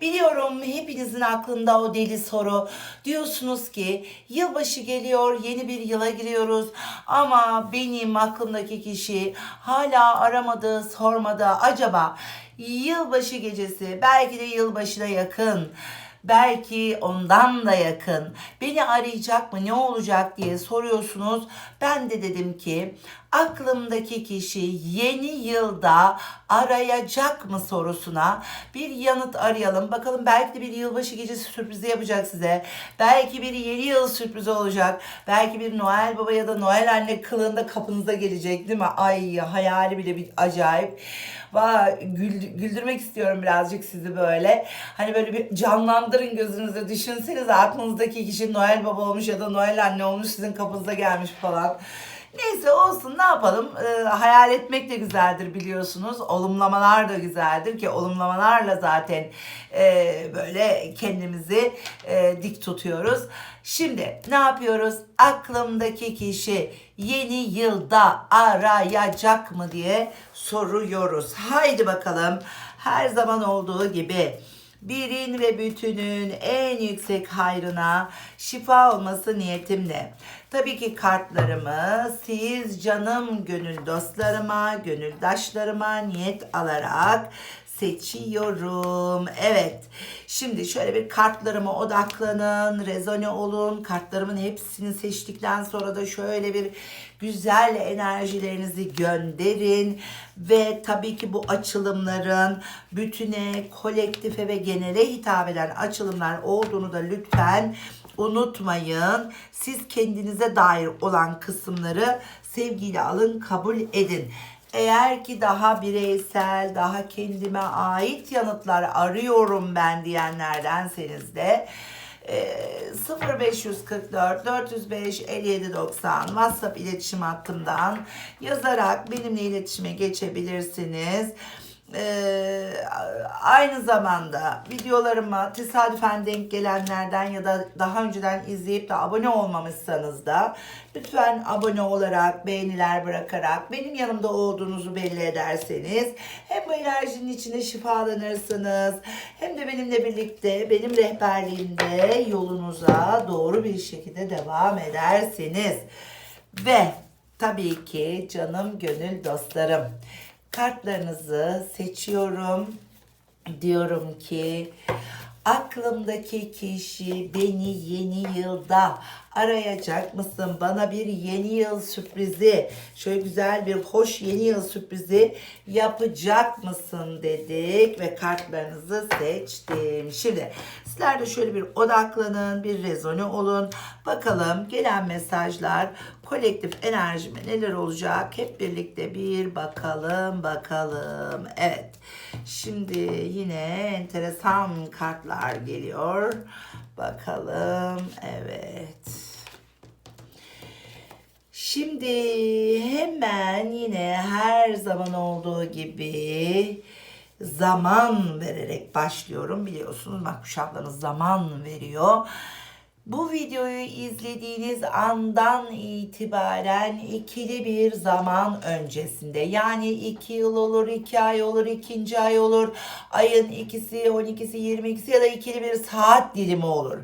Biliyorum hepinizin aklında o deli soru. Diyorsunuz ki yılbaşı geliyor, yeni bir yıla giriyoruz. Ama benim aklımdaki kişi hala aramadı, sormadı. Acaba yılbaşı gecesi, belki de yılbaşına yakın, belki ondan da yakın beni arayacak mı ne olacak diye soruyorsunuz. Ben de dedim ki aklımdaki kişi yeni yılda arayacak mı sorusuna bir yanıt arayalım. Bakalım belki de bir yılbaşı gecesi sürprizi yapacak size. Belki bir yeni yıl sürprizi olacak. Belki bir Noel Baba ya da Noel Anne kılığında kapınıza gelecek değil mi? Ay hayali bile bir acayip. Güldürmek istiyorum birazcık sizi böyle. Hani böyle bir canlandırın gözünüzde. Düşünsenize aklınızdaki kişi Noel Baba olmuş ya da Noel Anne olmuş sizin kapınıza gelmiş falan. Neyse olsun ne yapalım. Ee, hayal etmek de güzeldir biliyorsunuz. Olumlamalar da güzeldir ki olumlamalarla zaten e, böyle kendimizi e, dik tutuyoruz. Şimdi ne yapıyoruz? Aklımdaki kişi yeni yılda arayacak mı diye soruyoruz. Haydi bakalım. Her zaman olduğu gibi birin ve bütünün en yüksek hayrına şifa olması niyetimle. Tabii ki kartlarımı siz canım gönül dostlarıma, gönüldaşlarıma niyet alarak seçiyorum. Evet. Şimdi şöyle bir kartlarıma odaklanın, rezone olun. Kartlarımın hepsini seçtikten sonra da şöyle bir güzel enerjilerinizi gönderin ve tabii ki bu açılımların bütüne, kolektife ve genele hitap eden açılımlar olduğunu da lütfen unutmayın. Siz kendinize dair olan kısımları sevgiyle alın, kabul edin. Eğer ki daha bireysel, daha kendime ait yanıtlar arıyorum ben diyenlerdenseniz de e, 0544 405 57 90 WhatsApp iletişim hattımdan yazarak benimle iletişime geçebilirsiniz. Ee, aynı zamanda videolarıma tesadüfen denk gelenlerden ya da daha önceden izleyip de abone olmamışsanız da lütfen abone olarak beğeniler bırakarak benim yanımda olduğunuzu belli ederseniz hem bu enerjinin içinde şifalanırsınız hem de benimle birlikte benim rehberliğimde yolunuza doğru bir şekilde devam edersiniz. Ve tabii ki canım gönül dostlarım kartlarınızı seçiyorum. Diyorum ki aklımdaki kişi beni yeni yılda arayacak mısın? Bana bir yeni yıl sürprizi, şöyle güzel bir hoş yeni yıl sürprizi yapacak mısın dedik ve kartlarınızı seçtim. Şimdi sizler de şöyle bir odaklanın, bir rezone olun. Bakalım gelen mesajlar kolektif enerjime neler olacak? Hep birlikte bir bakalım bakalım. Evet. Şimdi yine enteresan kartlar geliyor. Bakalım. Evet. Şimdi hemen yine her zaman olduğu gibi zaman vererek başlıyorum. Biliyorsunuz Makbuş ablanız zaman veriyor. Bu videoyu izlediğiniz andan itibaren ikili bir zaman öncesinde yani iki yıl olur, iki ay olur, ikinci ay olur, ayın ikisi, on ikisi, yirmi ikisi ya da ikili bir saat dilimi olur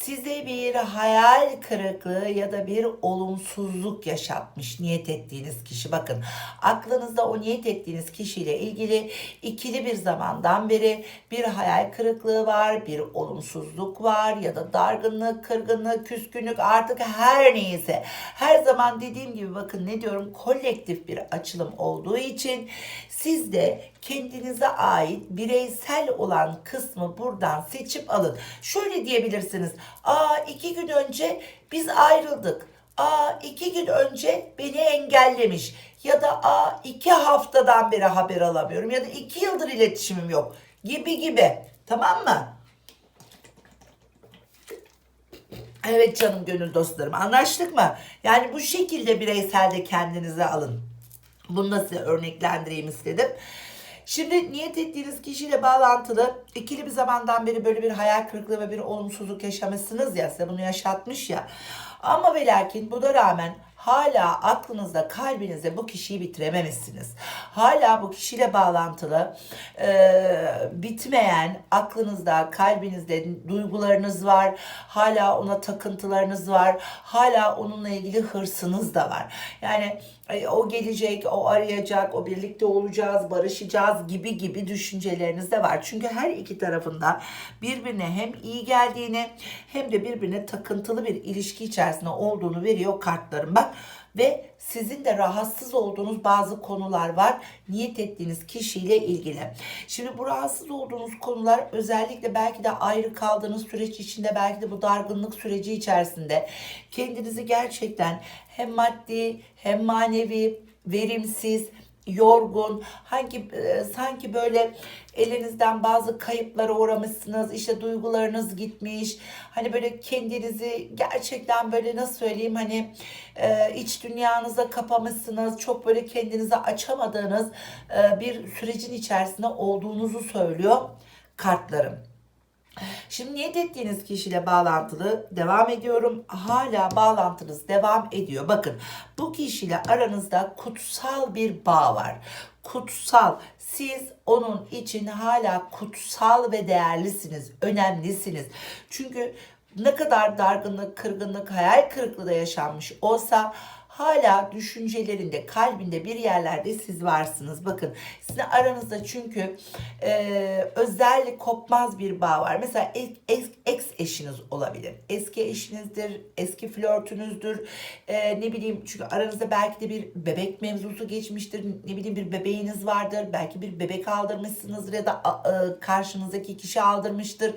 size bir hayal kırıklığı ya da bir olumsuzluk yaşatmış niyet ettiğiniz kişi. Bakın aklınızda o niyet ettiğiniz kişiyle ilgili ikili bir zamandan beri bir hayal kırıklığı var, bir olumsuzluk var ya da dargınlık, kırgınlık, küskünlük artık her neyse. Her zaman dediğim gibi bakın ne diyorum kolektif bir açılım olduğu için siz de kendinize ait bireysel olan kısmı buradan seçip alın. Şöyle diyebilirsiniz. Aa iki gün önce biz ayrıldık. Aa iki gün önce beni engellemiş. Ya da aa iki haftadan beri haber alamıyorum. Ya da iki yıldır iletişimim yok. Gibi gibi. Tamam mı? Evet canım gönül dostlarım anlaştık mı? Yani bu şekilde bireyselde kendinize alın. Bunu da size örneklendireyim istedim. Şimdi niyet ettiğiniz kişiyle bağlantılı ikili bir zamandan beri böyle bir hayal kırıklığı ve bir olumsuzluk yaşamışsınız ya size bunu yaşatmış ya. Ama ve lakin buna rağmen hala aklınızda kalbinizde bu kişiyi bitirememişsiniz. Hala bu kişiyle bağlantılı e, bitmeyen aklınızda kalbinizde duygularınız var. Hala ona takıntılarınız var. Hala onunla ilgili hırsınız da var. Yani e, o gelecek, o arayacak, o birlikte olacağız, barışacağız gibi gibi düşünceleriniz de var. Çünkü her iki tarafında birbirine hem iyi geldiğini hem de birbirine takıntılı bir ilişki içerisinde olduğunu veriyor kartlarım bak. Ve sizin de rahatsız olduğunuz bazı konular var niyet ettiğiniz kişiyle ilgili. Şimdi bu rahatsız olduğunuz konular özellikle belki de ayrı kaldığınız süreç içinde belki de bu dargınlık süreci içerisinde kendinizi gerçekten hem maddi hem manevi verimsiz yorgun, hangi e, sanki böyle elinizden bazı kayıplara uğramışsınız, işte duygularınız gitmiş, hani böyle kendinizi gerçekten böyle nasıl söyleyeyim hani e, iç dünyanıza kapamışsınız, çok böyle kendinizi açamadığınız e, bir sürecin içerisinde olduğunuzu söylüyor kartlarım. Şimdi niyet ettiğiniz kişiyle bağlantılı devam ediyorum. Hala bağlantınız devam ediyor. Bakın bu kişiyle aranızda kutsal bir bağ var. Kutsal. Siz onun için hala kutsal ve değerlisiniz. Önemlisiniz. Çünkü ne kadar dargınlık, kırgınlık, hayal kırıklığı da yaşanmış olsa hala düşüncelerinde, kalbinde bir yerlerde siz varsınız. Bakın sizin aranızda çünkü e, özel kopmaz bir bağ var. Mesela ex, ex, eşiniz olabilir. Eski eşinizdir, eski flörtünüzdür. E, ne bileyim çünkü aranızda belki de bir bebek mevzusu geçmiştir. Ne bileyim bir bebeğiniz vardır. Belki bir bebek aldırmışsınızdır ya da e, karşınızdaki kişi aldırmıştır.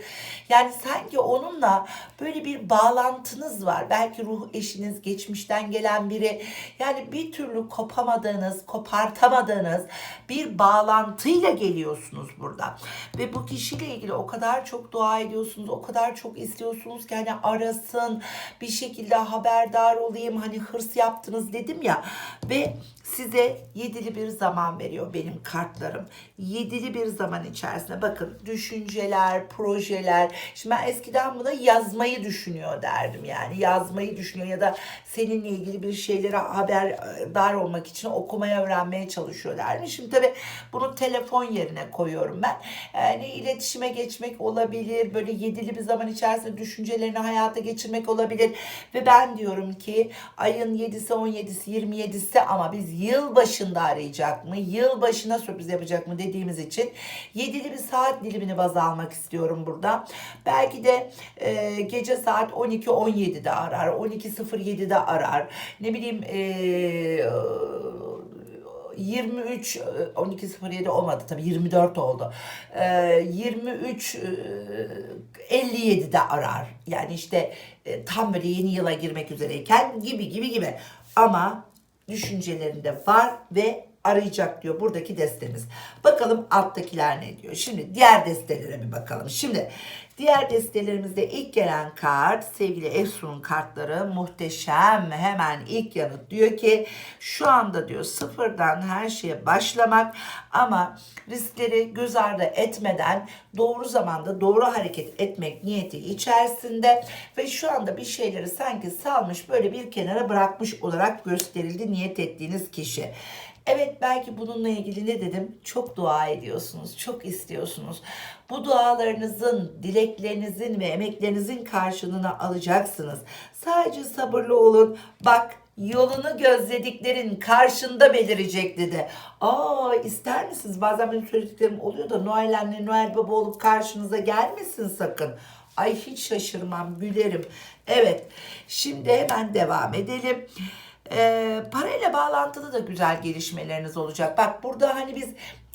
Yani sanki onunla böyle bir bağlantınız var. Belki ruh eşiniz geçmişten gelen biri. Yani bir türlü kopamadığınız, kopartamadığınız bir bağlantıyla geliyorsunuz burada. Ve bu kişiyle ilgili o kadar çok dua ediyorsunuz, o kadar çok istiyorsunuz ki hani arasın, bir şekilde haberdar olayım, hani hırs yaptınız dedim ya. Ve size yedili bir zaman veriyor benim kartlarım. Yedili bir zaman içerisinde bakın düşünceler, projeler. Şimdi ben eskiden buna yazmayı düşünüyor derdim yani. Yazmayı düşünüyor ya da seninle ilgili bir şeylere haberdar olmak için okumaya öğrenmeye çalışıyor derdim. Şimdi tabii bunu telefon yerine koyuyorum ben. Yani iletişime geçmek olabilir. Böyle yedili bir zaman içerisinde düşüncelerini hayata geçirmek olabilir. Ve ben diyorum ki ayın 7'si, 17'si, 27'si ama biz yıl başında arayacak mı? Yıl başına sürpriz yapacak mı dediğimiz için yedili bir saat dilimini baz almak istiyorum burada. Belki de e, gece saat 12-17'de arar, 12.07'de arar. Ne bileyim e, 23 12.07 olmadı tabii 24 oldu. Ee, 23 e, 57'de arar. Yani işte e, tam böyle yeni yıla girmek üzereyken gibi gibi gibi. Ama düşüncelerinde var ve arayacak diyor buradaki destemiz. Bakalım alttakiler ne diyor. Şimdi diğer destelere bir bakalım. Şimdi diğer destelerimizde ilk gelen kart sevgili Efsun'un kartları muhteşem. Hemen ilk yanıt diyor ki şu anda diyor sıfırdan her şeye başlamak ama riskleri göz ardı etmeden doğru zamanda doğru hareket etmek niyeti içerisinde ve şu anda bir şeyleri sanki salmış böyle bir kenara bırakmış olarak gösterildi niyet ettiğiniz kişi. Evet belki bununla ilgili ne dedim? Çok dua ediyorsunuz, çok istiyorsunuz. Bu dualarınızın, dileklerinizin ve emeklerinizin karşılığını alacaksınız. Sadece sabırlı olun. Bak yolunu gözlediklerin karşında belirecek dedi. Aa ister misiniz? Bazen benim söylediklerim oluyor da Noel anne, Noel baba olup karşınıza gelmesin sakın. Ay hiç şaşırmam, gülerim. Evet, şimdi hemen devam edelim e, parayla bağlantılı da güzel gelişmeleriniz olacak. Bak burada hani biz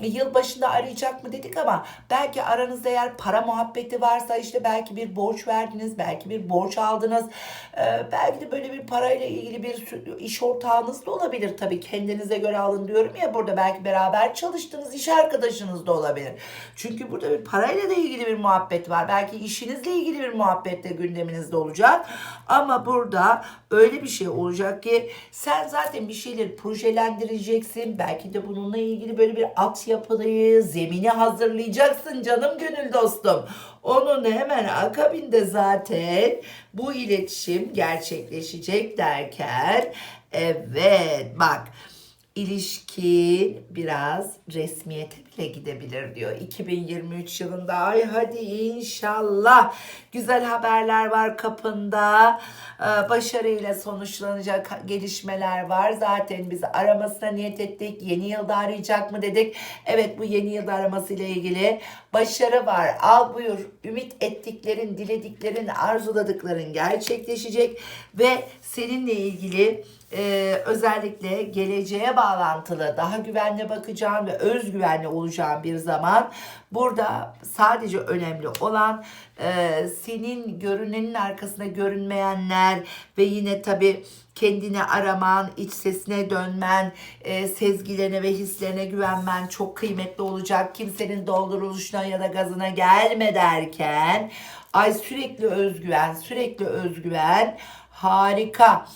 yılbaşında arayacak mı dedik ama belki aranızda eğer para muhabbeti varsa işte belki bir borç verdiniz, belki bir borç aldınız. Ee, belki de böyle bir parayla ilgili bir iş ortağınız da olabilir tabii kendinize göre alın diyorum ya burada belki beraber çalıştığınız iş arkadaşınız da olabilir. Çünkü burada bir parayla da ilgili bir muhabbet var. Belki işinizle ilgili bir muhabbet de gündeminizde olacak. Ama burada öyle bir şey olacak ki sen zaten bir şeyleri projelendireceksin. Belki de bununla ilgili böyle bir altyapıyı, zemini hazırlayacaksın canım gönül dostum. Onun hemen akabinde zaten bu iletişim gerçekleşecek derken evet bak ilişkin biraz resmiyete bile gidebilir diyor. 2023 yılında ay hadi inşallah güzel haberler var kapında. Ee, başarıyla sonuçlanacak gelişmeler var. Zaten biz aramasına niyet ettik. Yeni yılda arayacak mı dedik. Evet bu yeni yılda araması ile ilgili başarı var. Al buyur. Ümit ettiklerin, dilediklerin, arzuladıkların gerçekleşecek ve seninle ilgili e, özellikle geleceğe bağlantılı daha güvenli bakacağın ve özgüvenli olacağın bir zaman burada sadece önemli olan e, senin görünenin arkasında görünmeyenler ve yine tabi kendini araman, iç sesine dönmen, e, sezgilerine ve hislerine güvenmen çok kıymetli olacak. Kimsenin dolduruluşuna ya da gazına gelme derken ay sürekli özgüven, sürekli özgüven harika.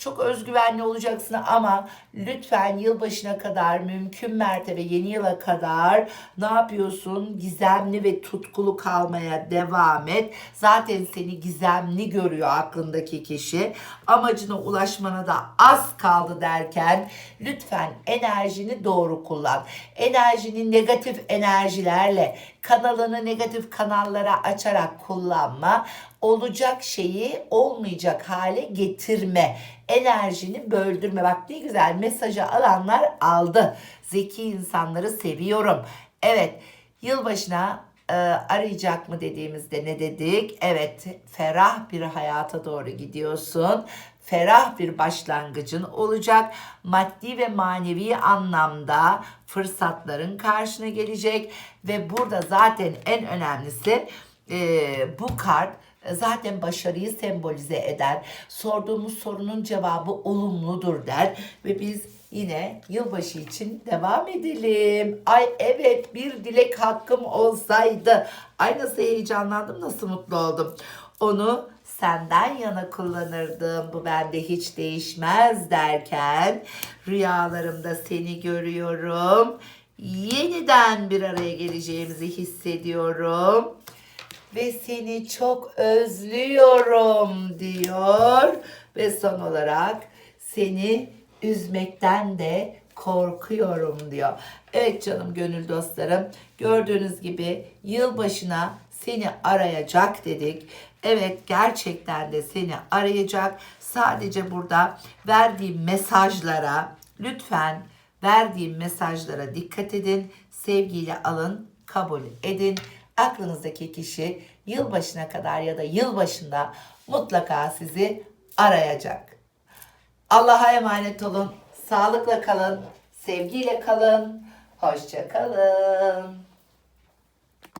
Çok özgüvenli olacaksın ama lütfen yılbaşına kadar mümkün mertebe yeni yıla kadar ne yapıyorsun? Gizemli ve tutkulu kalmaya devam et. Zaten seni gizemli görüyor aklındaki kişi. Amacına ulaşmana da az kaldı derken lütfen enerjini doğru kullan. Enerjini negatif enerjilerle kanalını negatif kanallara açarak kullanma olacak şeyi olmayacak hale getirme. Enerjini böldürme. Bak ne güzel mesajı alanlar aldı. Zeki insanları seviyorum. Evet yılbaşına e, arayacak mı dediğimizde ne dedik? Evet ferah bir hayata doğru gidiyorsun. Ferah bir başlangıcın olacak. Maddi ve manevi anlamda fırsatların karşına gelecek. Ve burada zaten en önemlisi e, bu kart zaten başarıyı sembolize eder. Sorduğumuz sorunun cevabı olumludur der ve biz yine yılbaşı için devam edelim. Ay evet bir dilek hakkım olsaydı. Ay nasıl heyecanlandım, nasıl mutlu oldum. Onu senden yana kullanırdım. Bu bende hiç değişmez derken rüyalarımda seni görüyorum. Yeniden bir araya geleceğimizi hissediyorum ve seni çok özlüyorum diyor ve son olarak seni üzmekten de korkuyorum diyor. Evet canım gönül dostlarım gördüğünüz gibi yılbaşına seni arayacak dedik. Evet gerçekten de seni arayacak. Sadece burada verdiğim mesajlara lütfen verdiğim mesajlara dikkat edin. Sevgiyle alın, kabul edin aklınızdaki kişi yılbaşına kadar ya da yılbaşında mutlaka sizi arayacak. Allah'a emanet olun. Sağlıkla kalın. Sevgiyle kalın. Hoşça kalın.